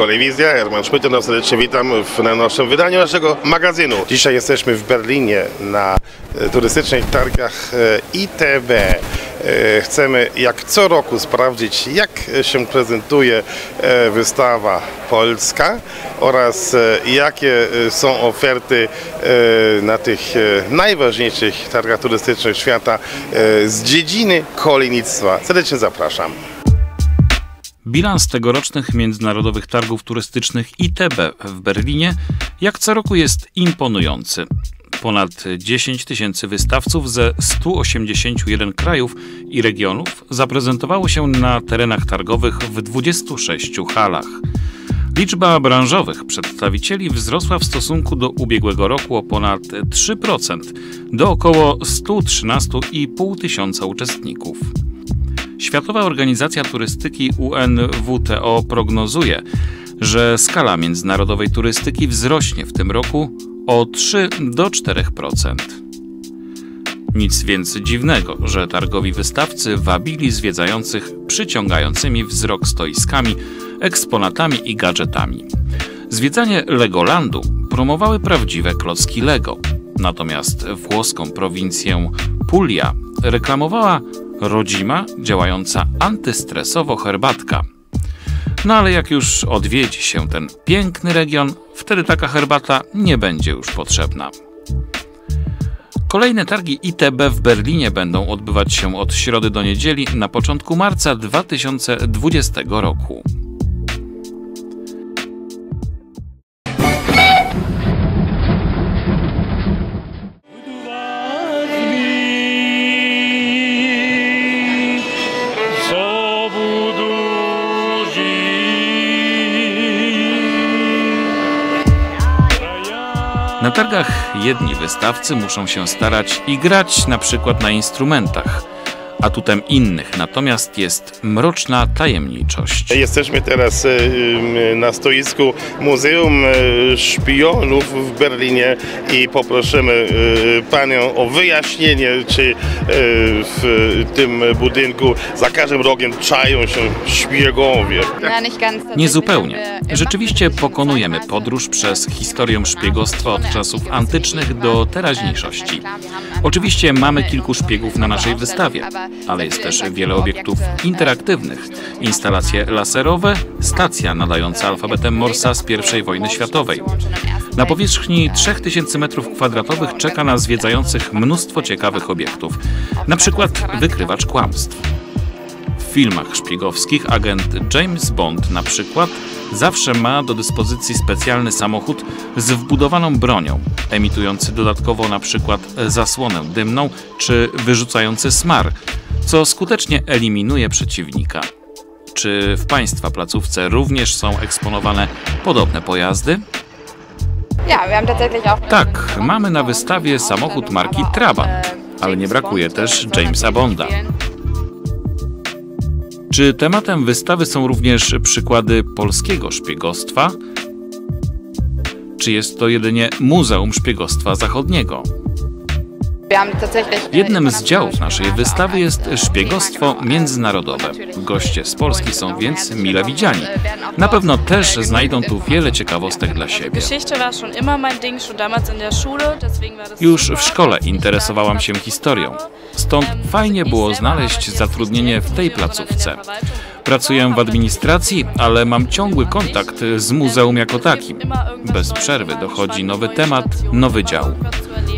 Kolewizja, Herman Szpytynow, serdecznie witam w na naszym wydaniu naszego magazynu. Dzisiaj jesteśmy w Berlinie na e, turystycznych targach e, ITB. E, Chcemy jak co roku sprawdzić, jak się prezentuje wystawa polska oraz jakie są oferty na tych najważniejszych targach turystycznych świata z dziedziny kolejnictwa. Serdecznie zapraszam. Bilans tegorocznych międzynarodowych targów turystycznych ITB w Berlinie jak co roku jest imponujący. Ponad 10 tysięcy wystawców ze 181 krajów i regionów zaprezentowało się na terenach targowych w 26 halach. Liczba branżowych przedstawicieli wzrosła w stosunku do ubiegłego roku o ponad 3% do około 113,5 tysiąca uczestników. Światowa Organizacja Turystyki UNWTO prognozuje, że skala międzynarodowej turystyki wzrośnie w tym roku o 3 do 4%. Nic więc dziwnego, że targowi wystawcy wabili zwiedzających przyciągającymi wzrok stoiskami, eksponatami i gadżetami. Zwiedzanie Legolandu promowały prawdziwe klocki Lego, natomiast włoską prowincję Puglia reklamowała rodzima, działająca antystresowo herbatka. No ale jak już odwiedzi się ten piękny region, wtedy taka herbata nie będzie już potrzebna. Kolejne targi ITB w Berlinie będą odbywać się od środy do niedzieli na początku marca 2020 roku. Na targach jedni wystawcy muszą się starać i grać na przykład na instrumentach, atutem innych natomiast jest mroczna tajemniczość. Jesteśmy teraz e, m, na stoisku Muzeum e, Szpionów w Berlinie i poprosimy panią o wyjaśnienie, czy w tym budynku za każdym rogiem czają się szpiegowie. Niezupełnie. Rzeczywiście pokonujemy podróż przez historię szpiegostwa od czasów antycznych do teraźniejszości. Oczywiście mamy kilku szpiegów na naszej wystawie, ale jest też wiele obiektów interaktywnych, instalacje laserowe, stacja nadająca alfabetem Morsa z I wojny światowej. Na powierzchni 3000 m2 czeka na zwiedzających mnóstwo ciekawych obiektów, na przykład wykrywacz kłamstw. W filmach szpiegowskich agent James Bond na przykład zawsze ma do dyspozycji specjalny samochód z wbudowaną bronią, emitujący dodatkowo na przykład zasłonę dymną czy wyrzucający smar, co skutecznie eliminuje przeciwnika. Czy w Państwa placówce również są eksponowane podobne pojazdy? Tak, mamy na wystawie samochód marki Trabant, ale nie brakuje też Jamesa Bonda. Czy tematem wystawy są również przykłady polskiego szpiegostwa? Czy jest to jedynie Muzeum Szpiegostwa Zachodniego? Jednym z działów naszej wystawy jest szpiegostwo międzynarodowe. Goście z Polski są więc mile widziani. Na pewno też znajdą tu wiele ciekawostek dla siebie. Już w szkole interesowałam się historią, stąd fajnie było znaleźć zatrudnienie w tej placówce. Pracuję w administracji, ale mam ciągły kontakt z muzeum jako takim. Bez przerwy dochodzi nowy temat, nowy dział.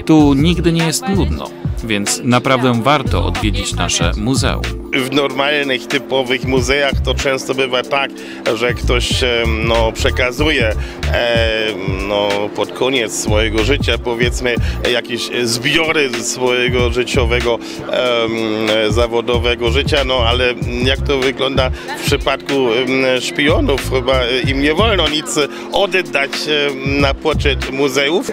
Tu nigdy nie jest nudno, więc naprawdę warto odwiedzić nasze muzeum. W normalnych, typowych muzeach to często bywa tak, że ktoś e, no, przekazuje e, no, pod koniec swojego życia, powiedzmy, jakieś zbiory swojego życiowego, zawodowego życia, no ale jak to wygląda w przypadku szpionów? Chyba im nie wolno nic oddać na poczet muzeów.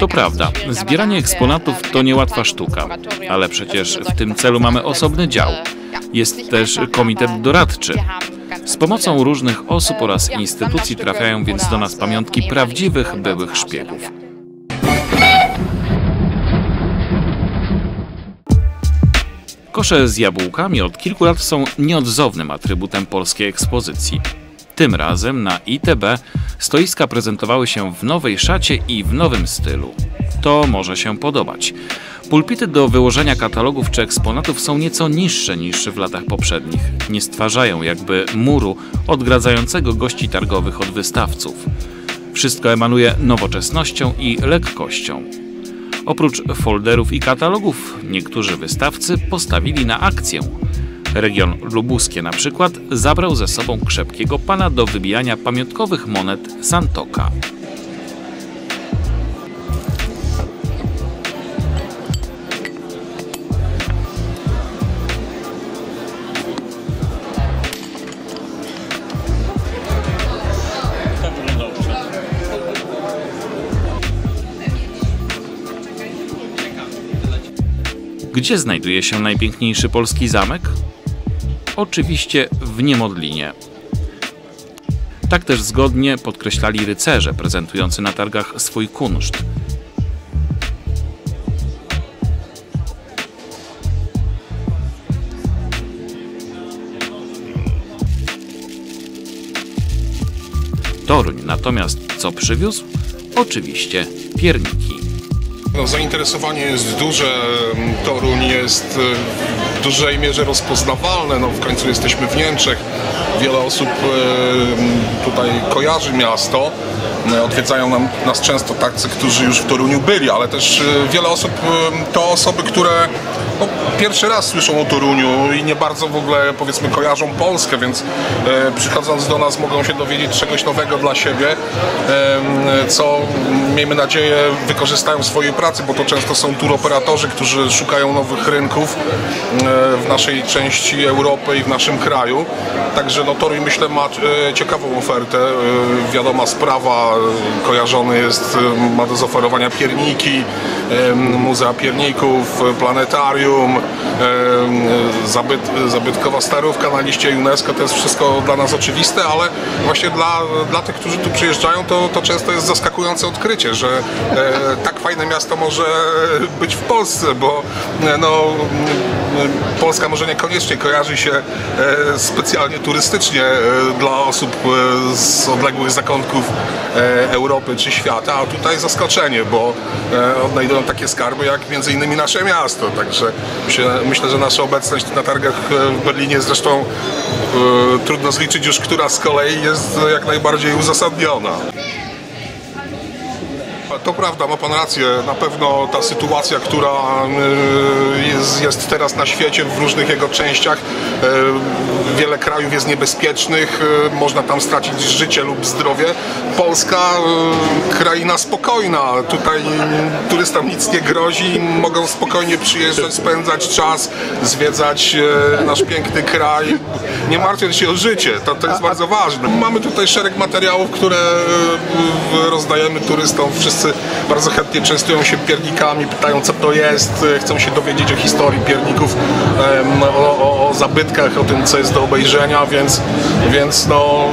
To prawda, zbieranie eksponatów to niełatwa sztuka, ale przecież w tym celu mamy dział. Jest też komitet doradczy. Z pomocą różnych osób oraz instytucji trafiają więc do nas pamiątki prawdziwych byłych szpiegów. Kosze z jabłkami od kilku lat są nieodzownym atrybutem polskiej ekspozycji. Tym razem na ITB stoiska prezentowały się w nowej szacie i w nowym stylu. To może się podobać. Pulpity do wyłożenia katalogów czy eksponatów są nieco niższe niż w latach poprzednich. Nie stwarzają jakby muru odgradzającego gości targowych od wystawców. Wszystko emanuje nowoczesnością i lekkością. Oprócz folderów i katalogów, niektórzy wystawcy postawili na akcję. Region lubuskie na przykład zabrał ze sobą krzepkiego pana do wybijania pamiątkowych monet Santoka. Gdzie znajduje się najpiękniejszy polski zamek? Oczywiście w Niemodlinie. Tak też zgodnie podkreślali rycerze prezentujący na targach swój kunszt. Toruń natomiast co przywiózł? Oczywiście pierniki. No, zainteresowanie jest duże, Toruń jest w dużej mierze rozpoznawalne, no, w końcu jesteśmy w Niemczech, wiele osób e, tutaj kojarzy miasto, e, odwiedzają nam, nas często tacy, którzy już w Toruniu byli, ale też wiele osób to osoby, które no, pierwszy raz słyszą o Toruniu i nie bardzo w ogóle powiedzmy kojarzą Polskę, więc e, przychodząc do nas mogą się dowiedzieć czegoś nowego dla siebie, e, co miejmy nadzieję wykorzystają w swojej pracy, bo to często są turoperatorzy, którzy szukają nowych rynków e, w naszej części Europy i w naszym kraju. Także no, Toruń myślę ma e, ciekawą ofertę. E, wiadoma sprawa, e, kojarzony jest, ma do zaoferowania pierniki, Muzea Pierników, planetarium, e, zabyt, zabytkowa starówka na liście UNESCO, to jest wszystko dla nas oczywiste, ale właśnie dla, dla tych, którzy tu przyjeżdżają, to, to często jest zaskakujące odkrycie, że e, tak fajne miasto może być w Polsce, bo e, no, Polska może niekoniecznie kojarzy się e, specjalnie turystycznie e, dla osób e, z odległych zakątków Europy czy świata, a tutaj zaskoczenie, bo odnajdują takie skarby jak między innymi nasze miasto, także myślę, że nasza obecność na targach w Berlinie zresztą trudno zliczyć już, która z kolei jest jak najbardziej uzasadniona. To prawda, ma Pan rację. Na pewno ta sytuacja, która y, jest, jest teraz na świecie w różnych jego częściach, y, wiele krajów jest niebezpiecznych, można tam stracić życie lub zdrowie. Polska, kraina spokojna. Tutaj turystom nic nie grozi, mogą spokojnie przyjeżdżać, spędzać czas, zwiedzać nasz piękny kraj, nie martwiąc się o życie. To, to jest bardzo ważne. Mamy tutaj szereg materiałów, które rozdajemy turystom. Wszyscy bardzo chętnie częstują się piernikami, pytają co to jest, chcą się dowiedzieć o historii pierników, o, o, o zabytkach, o tym co jest do obejrzenia, więc, więc no,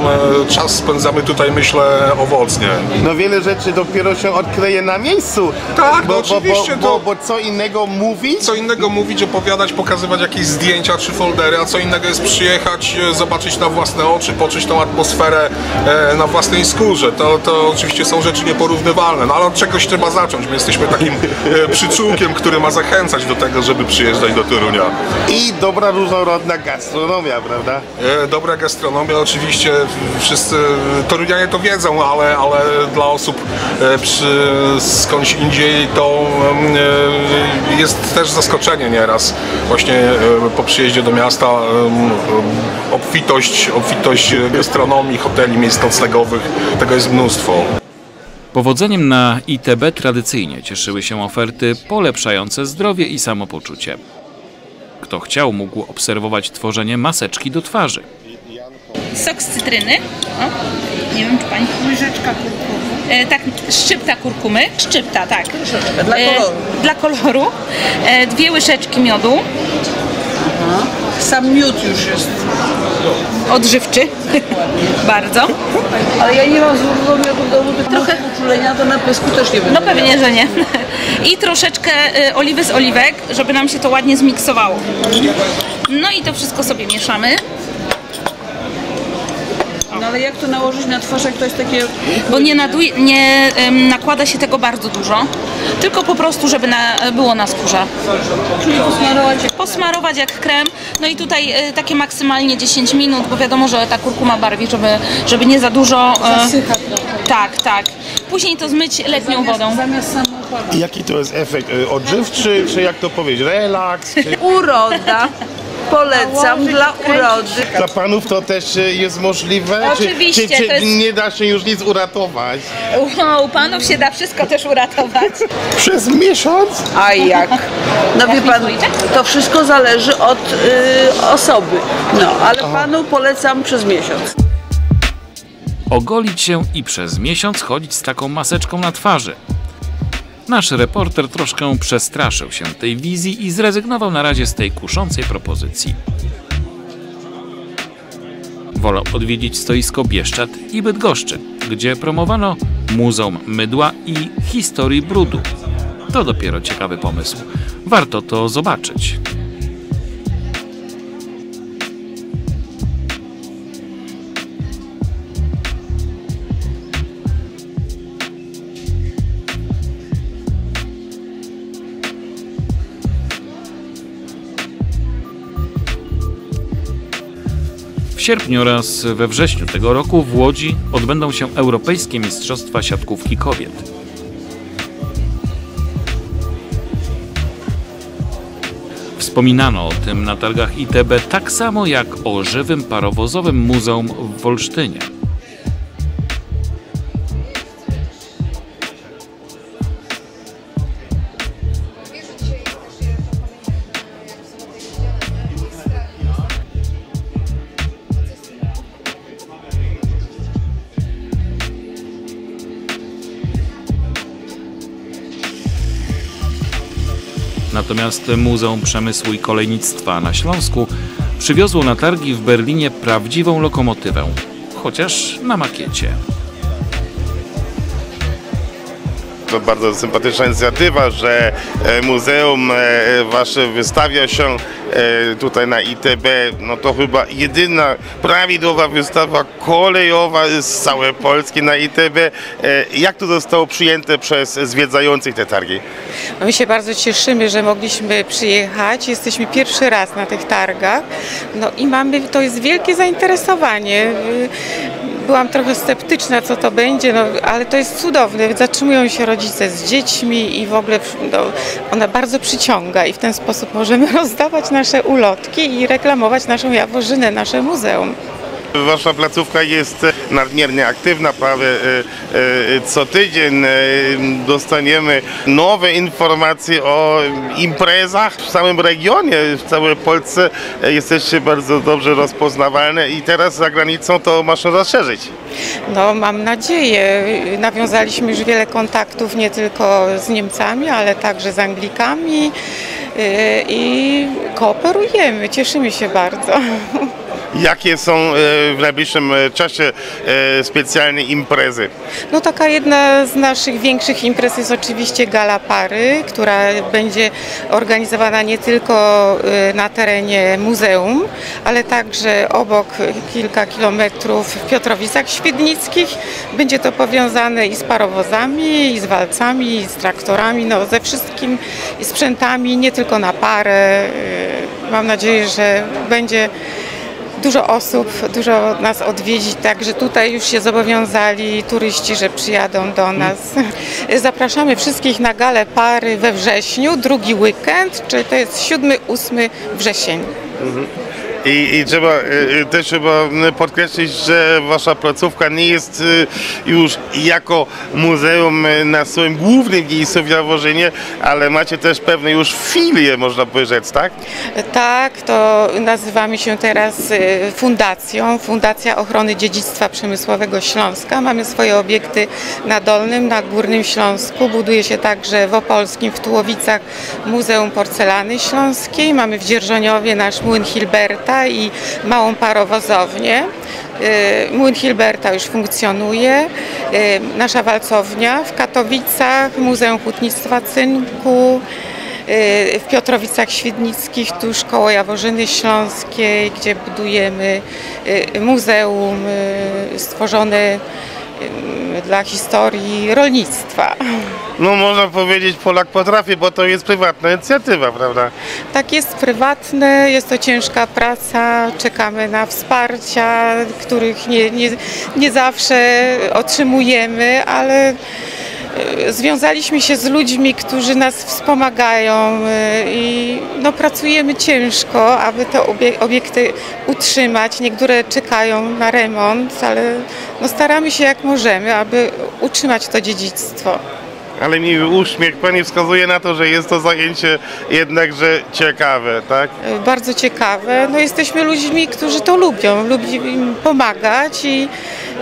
e, czas spędzamy tutaj myślę owocnie. No wiele rzeczy dopiero się odkryje na miejscu. Tak, bo, no oczywiście, bo, bo, bo, bo co innego mówić, Co innego mówić, opowiadać, pokazywać jakieś zdjęcia czy foldery, a co innego jest przyjechać, e, zobaczyć na własne oczy, poczuć tą atmosferę e, na własnej skórze. To, to oczywiście są rzeczy nieporównywalne, no ale od czegoś trzeba zacząć. My jesteśmy takim e, przyczółkiem, który ma zachęcać do tego, żeby przyjeżdżać do Torunia. i dobra różnorodna gastronomia, prawda? E, Dobra gastronomia, oczywiście wszyscy Torunianie to wiedzą, ale, ale dla osób e, przy, skądś indziej to e, jest też zaskoczenie nieraz. Właśnie e, po przyjeździe do miasta obfitość, obfitość gastronomii, hoteli, miejsc noclegowych, tego jest mnóstwo. Powodzeniem na ITB tradycyjnie cieszyły się oferty polepszające zdrowie i samopoczucie. Kto chciał, mógł obserwować tworzenie maseczki do twarzy. Sok z cytryny. O, nie wiem, czy pani. Łyżeczka kurkumy. E, tak, szczypta kurkumy. Szczypta, tak. Dla koloru. E, dla koloru. E, dwie łyżeczki miodu. Sam miód już jest. Odżywczy. Bardzo. Ale ja nie mam złotego miodu w domu, tylko trochę uczulenia, to na pysku też nie będę No pewnie, że nie. I troszeczkę e, oliwy z oliwek, żeby nam się to ładnie zmiksowało. No i to wszystko sobie mieszamy. Ale jak to nałożyć na twarz, jak to jest takie... Bo nie, naduje, nie nakłada się tego bardzo dużo, tylko po prostu, żeby na, było na skórze. Czyli posmarować jak... Posmarować jak krem, no i tutaj e, takie maksymalnie 10 minut, bo wiadomo, że ta kurkuma barwi, żeby, żeby nie za dużo... e, Zasycha trochę. tak, tak. Później to zmyć letnią wodą. Zamiast samochodu. I Jaki to jest efekt? Y, Odżywczy, czy jak to powiedzieć, relaks? Czy... Uroda. Polecam dla urody. Dla panów to też y, jest możliwe? Oczywiście, Czy, czy, to jest- czy nie da się już nic uratować? U, u panów się da wszystko też uratować. Przez miesiąc? A jak? No wie pan, to wszystko zależy od y, osoby. No, ale panu polecam przez miesiąc. Ogolić się i przez miesiąc chodzić z taką maseczką na twarzy. Nasz reporter troszkę przestraszył się tej wizji i zrezygnował na razie z tej kuszącej propozycji. Wolał odwiedzić stoisko Bieszczad i Bydgoszczy, gdzie promowano Muzeum Mydła i Historii Brudu. To dopiero ciekawy pomysł. Warto to zobaczyć. Sierpniu oraz we wrześniu tego roku w Łodzi odbędą się Europejskie Mistrzostwa Siatkówki Kobiet. Wspominano o tym na targach ITB tak samo jak o żywym parowozowym muzeum w Wolsztynie. Natomiast Muzeum Przemysłu i Kolejnictwa na Śląsku przywiozło na targi w Berlinie prawdziwą lokomotywę, chociaż na makiecie. To bardzo sympatyczna inicjatywa, że e, muzeum e, wasze wystawia się e, tutaj na ITB. No to chyba jedyna prawidłowa wystawa kolejowa z całej Polski na ITB. Jak to zostało przyjęte przez zwiedzających te targi? My się bardzo cieszymy, że mogliśmy przyjechać. Jesteśmy pierwszy raz na tych targach. No i mamy, to jest wielkie zainteresowanie. Byłam trochę sceptyczna, co to będzie, no, ale to jest cudowne. Zatrzymują się rodzice z dziećmi i w ogóle no, ona bardzo przyciąga i w ten sposób możemy rozdawać nasze ulotki i reklamować naszą Jaworzynę, nasze muzeum. Wasza placówka jest nadmiernie aktywna, prawie e, e, co tydzień e, dostaniemy nowe informacje o imprezach w całym regionie, w całej Polsce. E, Jesteście bardzo dobrze rozpoznawalne i teraz za granicą to można rozszerzyć. No, mam nadzieję. Nawiązaliśmy już wiele kontaktów nie tylko z Niemcami, ale także z Anglikami i kooperujemy. Cieszymy się bardzo. Jakie są e, w najbliższym e, czasie e, specjalne imprezy? No taka jedna z naszych większych imprez jest oczywiście Gala Pary, która będzie organizowana nie tylko na terenie muzeum, ale także obok kilka kilometrów w Piotrowicach Świdnickich. Będzie to powiązane i z parowozami, i z walcami, i z traktorami, no ze wszystkim i sprzętami, nie tylko na parę. Mam nadzieję, że będzie dużo osób, dużo nas odwiedzi, także tutaj już się zobowiązali turyści, że przyjadą do nas. Zapraszamy wszystkich na galę pary we wrześniu, drugi weekend, czyli to jest 7-8 wrzesień. I, I trzeba e, e, też trzeba m, podkreślić, że wasza placówka nie jest e, już jako muzeum na swoim głównym miejscu w Jaworzynie, ale macie też pewne już filie, można powiedzieć, tak? Tak, to nazywamy się teraz y, fundacją, Fundacja Ochrony Dziedzictwa Przemysłowego Śląska. Mamy swoje obiekty na Dolnym, na Górnym Śląsku. Buduje się także w Opolskim, w Tułowicach Muzeum Porcelany Śląskiej. Mamy w Dzierżoniowie nasz młyn Hilberta i małą parowozownię. Y, Młyn Hilberta już funkcjonuje. Y, Nasza walcownia w Katowicach, Muzeum Hutnictwa Cynku. w Piotrowicach Świdnickich, tuż koło Jaworzyny Śląskiej, gdzie budujemy muzeum stworzone dla historii rolnictwa. No można powiedzieć Polak potrafi, bo to jest prywatna inicjatywa, prawda? Tak jest prywatne, jest to ciężka praca, czekamy na wsparcia, których nie, nie, nie zawsze otrzymujemy, ale związaliśmy się z ludźmi, którzy nas wspomagają e, i no, pracujemy ciężko, aby te obiekty utrzymać. Niektóre czekają na remont, ale no, staramy się jak możemy, aby utrzymać to dziedzictwo ale miły uśmiech. Pani wskazuje na to, że jest to zajęcie jednakże ciekawe, tak? Bardzo ciekawe. No jesteśmy ludźmi, którzy to lubią. Lubimy pomagać i,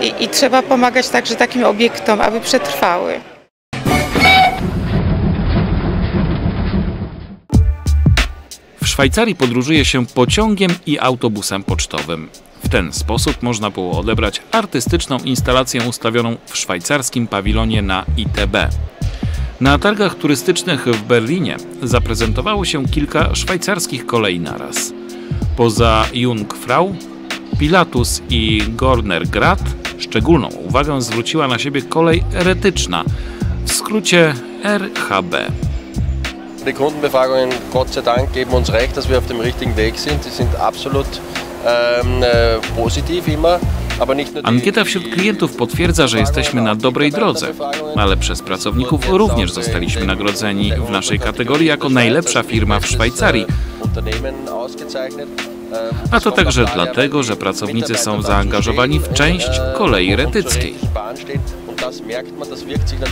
i, i trzeba pomagać także takim obiektom, aby przetrwały. W Szwajcarii podróżuje się pociągiem i autobusem pocztowym. W ten sposób można było odebrać artystyczną instalację ustawioną w szwajcarskim pawilonie na ITB. Na targach turystycznych w Berlinie zaprezentowało się kilka szwajcarskich kolei naraz. Poza Jungfrau, Pilatus i Gornergrad szczególną uwagę zwróciła na siebie kolej eretyczna, w skrócie RHB. Die Kundenbefragungen, Gott sei Dank, geben uns recht, dass wir auf dem richtigen Weg sind. Sie sind absolut ähm, positiv immer. Ankieta wśród klientów potwierdza, że jesteśmy na dobrej drodze, ale przez pracowników również zostaliśmy nagrodzeni w naszej kategorii jako najlepsza firma w Szwajcarii. A to także dlatego, że pracownicy są zaangażowani w część kolei retyckiej.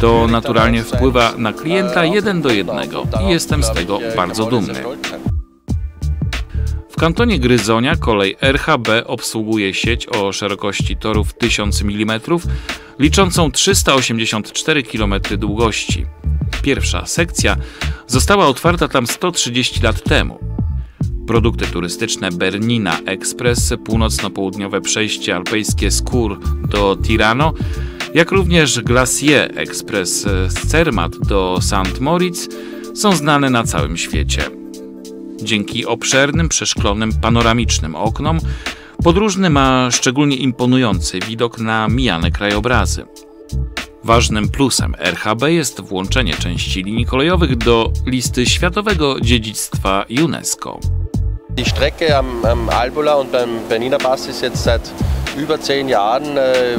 To naturalnie wpływa na klienta jeden do jednego i jestem z tego bardzo dumny. W kantonie Gryzonia kolej RHB obsługuje sieć o szerokości torów 1000 mm, liczącą 384 km długości. Pierwsza sekcja została otwarta tam 130 lat temu. Produkty turystyczne Bernina Express, północno-południowe przejście alpejskie z Kur do Tirano, jak również Glacier Express z Zermatt do St. Moritz są znane na całym świecie. Dzięki obszernym, przeszklonym, panoramicznym oknom podróżny ma szczególnie imponujący widok na mijane krajobrazy. Ważnym plusem RHB jest włączenie części linii kolejowych do listy Światowego Dziedzictwa UNESCO. Die Strecke am, am Albula und beim Bernina Pass ist jetzt seit über zehn Jahren, äh,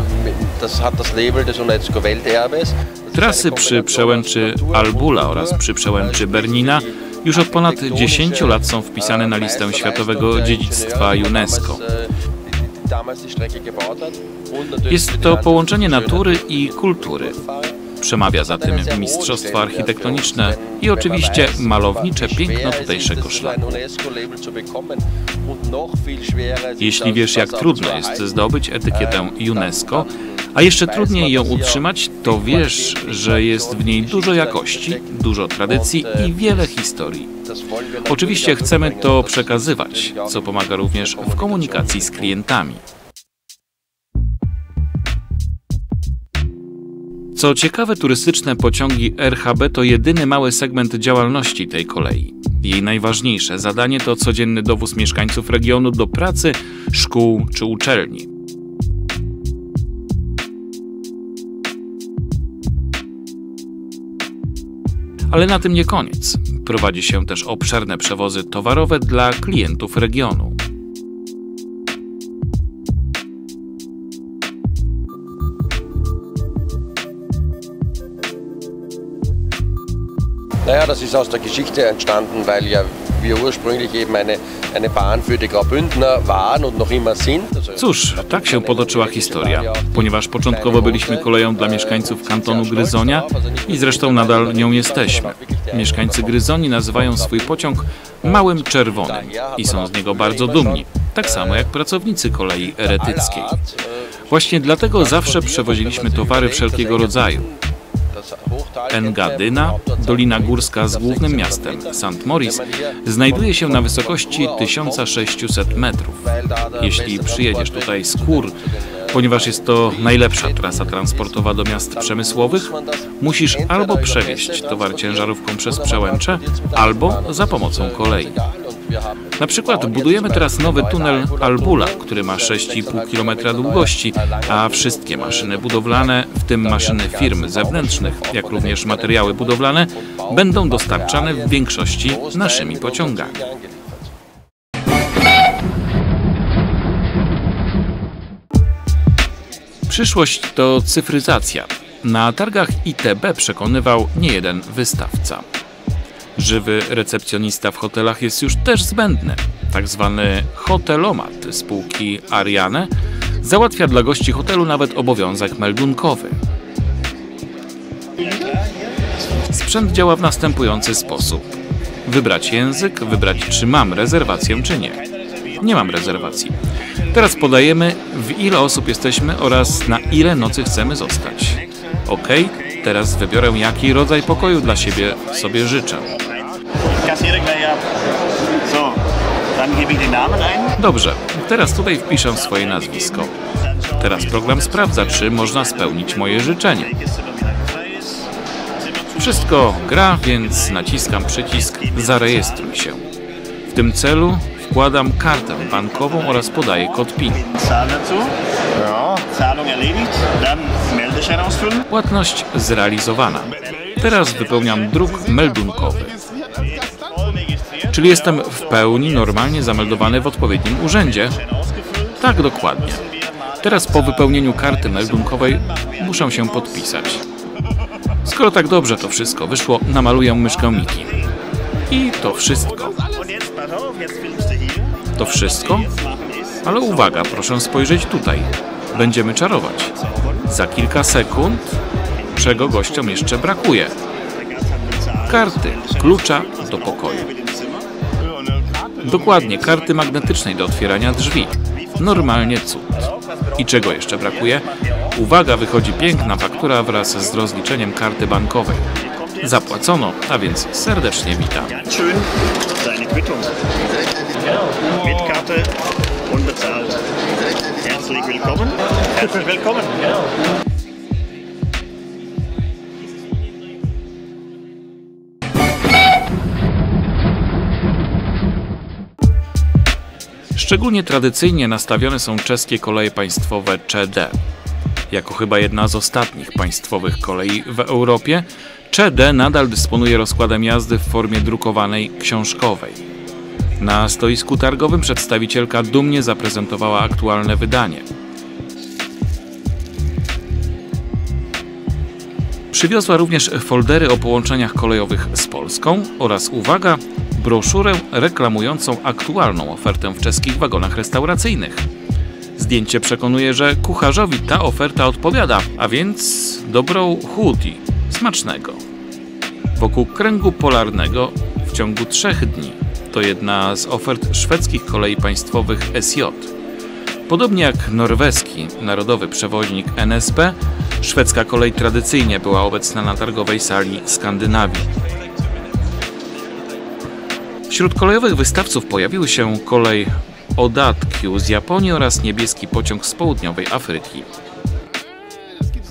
das hat das Label des UNESCO Welterbes. Trasy przy przełęczy Albula oraz przy przełęczy Bernina już od ponad 10 lat są wpisane na listę Światowego Dziedzictwa UNESCO. Jest to połączenie natury i kultury. Przemawia za tym mistrzostwo architektoniczne i oczywiście malownicze piękno tutejszego szlaku. Jeśli wiesz, jak trudno jest zdobyć etykietę UNESCO, a jeszcze trudniej ją utrzymać, to wiesz, że jest w niej dużo jakości, dużo tradycji i wiele historii. Oczywiście chcemy to przekazywać, co pomaga również w komunikacji z klientami. Co ciekawe, turystyczne pociągi RHB to jedyny mały segment działalności tej kolei. Jej najważniejsze zadanie to codzienny dowóz mieszkańców regionu do pracy, szkół czy uczelni. Ale na tym nie koniec. Prowadzi się też obszerne przewozy towarowe dla klientów regionu. Naja, das ist aus der Geschichte entstanden, weil ja wir ursprünglich eben eine, eine Bahn für die Graubündner waren und noch immer sind. Cóż, tak się potoczyła historia, ponieważ początkowo byliśmy koleją dla mieszkańców kantonu Gryzonia i zresztą nadal nią jesteśmy. Mieszkańcy Gryzoni nazywają swój pociąg Małym Czerwonym i są z niego bardzo dumni, tak samo jak pracownicy kolei eretyckiej. Właśnie dlatego zawsze przewoziliśmy towary wszelkiego rodzaju. Engadyna, Dolina Górska z głównym miastem St. Moritz, znajduje się na wysokości 1600 metrów. Jeśli przyjedziesz tutaj z Kur, Ponieważ jest to najlepsza trasa transportowa do miast przemysłowych, musisz albo przewieźć towar ciężarówką przez przełęcze, albo za pomocą kolei. Na przykład budujemy teraz nowy tunel Albula, który ma 6,5 km długości, a wszystkie maszyny budowlane, w tym maszyny firm zewnętrznych, jak również materiały budowlane, będą dostarczane w większości naszymi pociągami. Przyszłość to cyfryzacja. Na targach ITB przekonywał nie jeden wystawca. Żywy recepcjonista w hotelach jest już też zbędny. Tak zwany hotelomat spółki Ariane załatwia dla gości hotelu nawet obowiązek meldunkowy. Sprzęt działa w następujący sposób. Wybrać język, wybrać czy mam rezerwację czy nie. Nie mam rezerwacji. Teraz podajemy w ile osób jesteśmy oraz na ile nocy chcemy zostać. OK, teraz wybiorę jaki rodzaj pokoju dla siebie sobie życzę. Dobrze, teraz tutaj wpiszę swoje nazwisko. Teraz program sprawdza, czy można spełnić moje życzenie. Wszystko gra, więc naciskam przycisk Zarejestruj się. W tym celu wkładam kartę bankową oraz podaję kod PIN. Płatność zrealizowana. Teraz wypełniam druk meldunkowy. Czyli jestem w pełni normalnie zameldowany w odpowiednim urzędzie? Tak, dokładnie. Teraz po wypełnieniu karty meldunkowej muszę się podpisać. Skoro tak dobrze to wszystko wyszło, namaluję myszkę Miki. I to wszystko. To wszystko? Ale uwaga, proszę spojrzeć tutaj. Będziemy czarować. Za kilka sekund, czego gościom jeszcze brakuje? Karty, klucza do pokoju. Dokładnie, karty magnetycznej do otwierania drzwi. Normalnie cud. I czego jeszcze brakuje? Uwaga, wychodzi piękna faktura wraz z rozliczeniem karty bankowej. Zapłacono, a więc serdecznie witam. Herzlich willkommen. Herzlich willkommen. Szczególnie tradycyjnie nastawione są czeskie koleje państwowe ČD. Jako chyba jedna z ostatnich państwowych kolei w Europie, ČD nadal dysponuje rozkładem jazdy w formie drukowanej książkowej. Na stoisku targowym przedstawicielka dumnie zaprezentowała aktualne wydanie. Przywiozła również foldery o połączeniach kolejowych z Polską oraz, uwaga, broszurę reklamującą aktualną ofertę w czeskich wagonach restauracyjnych. Zdjęcie przekonuje, że kucharzowi ta oferta odpowiada, a więc dobrą chuti, smacznego. Wokół kręgu polarnego w ciągu trzech dni to jedna z ofert szwedzkich kolei państwowych SJ. Podobnie jak norweski narodowy przewoźnik NSB, szwedzka kolej tradycyjnie była obecna na targowej sali Skandynawii. Wśród kolejowych wystawców pojawiły się kolej Odatkiu z Japonii oraz niebieski pociąg z południowej Afryki.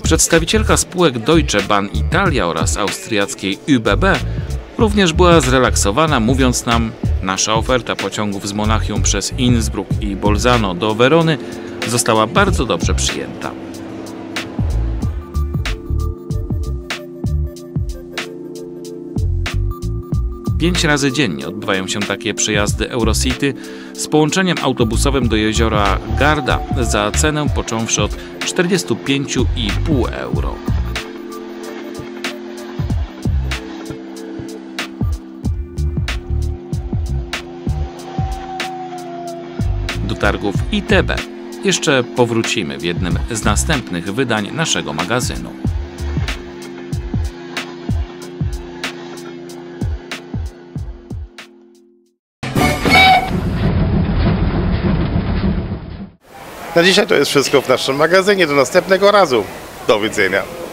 Przedstawicielka spółek Deutsche Bahn Italia oraz austriackiej ÜBB również była zrelaksowana, mówiąc nam, nasza oferta pociągów z Monachium przez Innsbruck i Bolzano do Werony została bardzo dobrze przyjęta. Pięć razy dziennie odbywają się takie przejazdy Eurocity z połączeniem autobusowym do jeziora Garda za cenę począwszy od 45,5 euro. Do targów ITB jeszcze powrócimy w jednym z następnych wydań naszego magazynu. Na dzisiaj to jest wszystko w naszym magazynie. Do następnego razu. Do widzenia.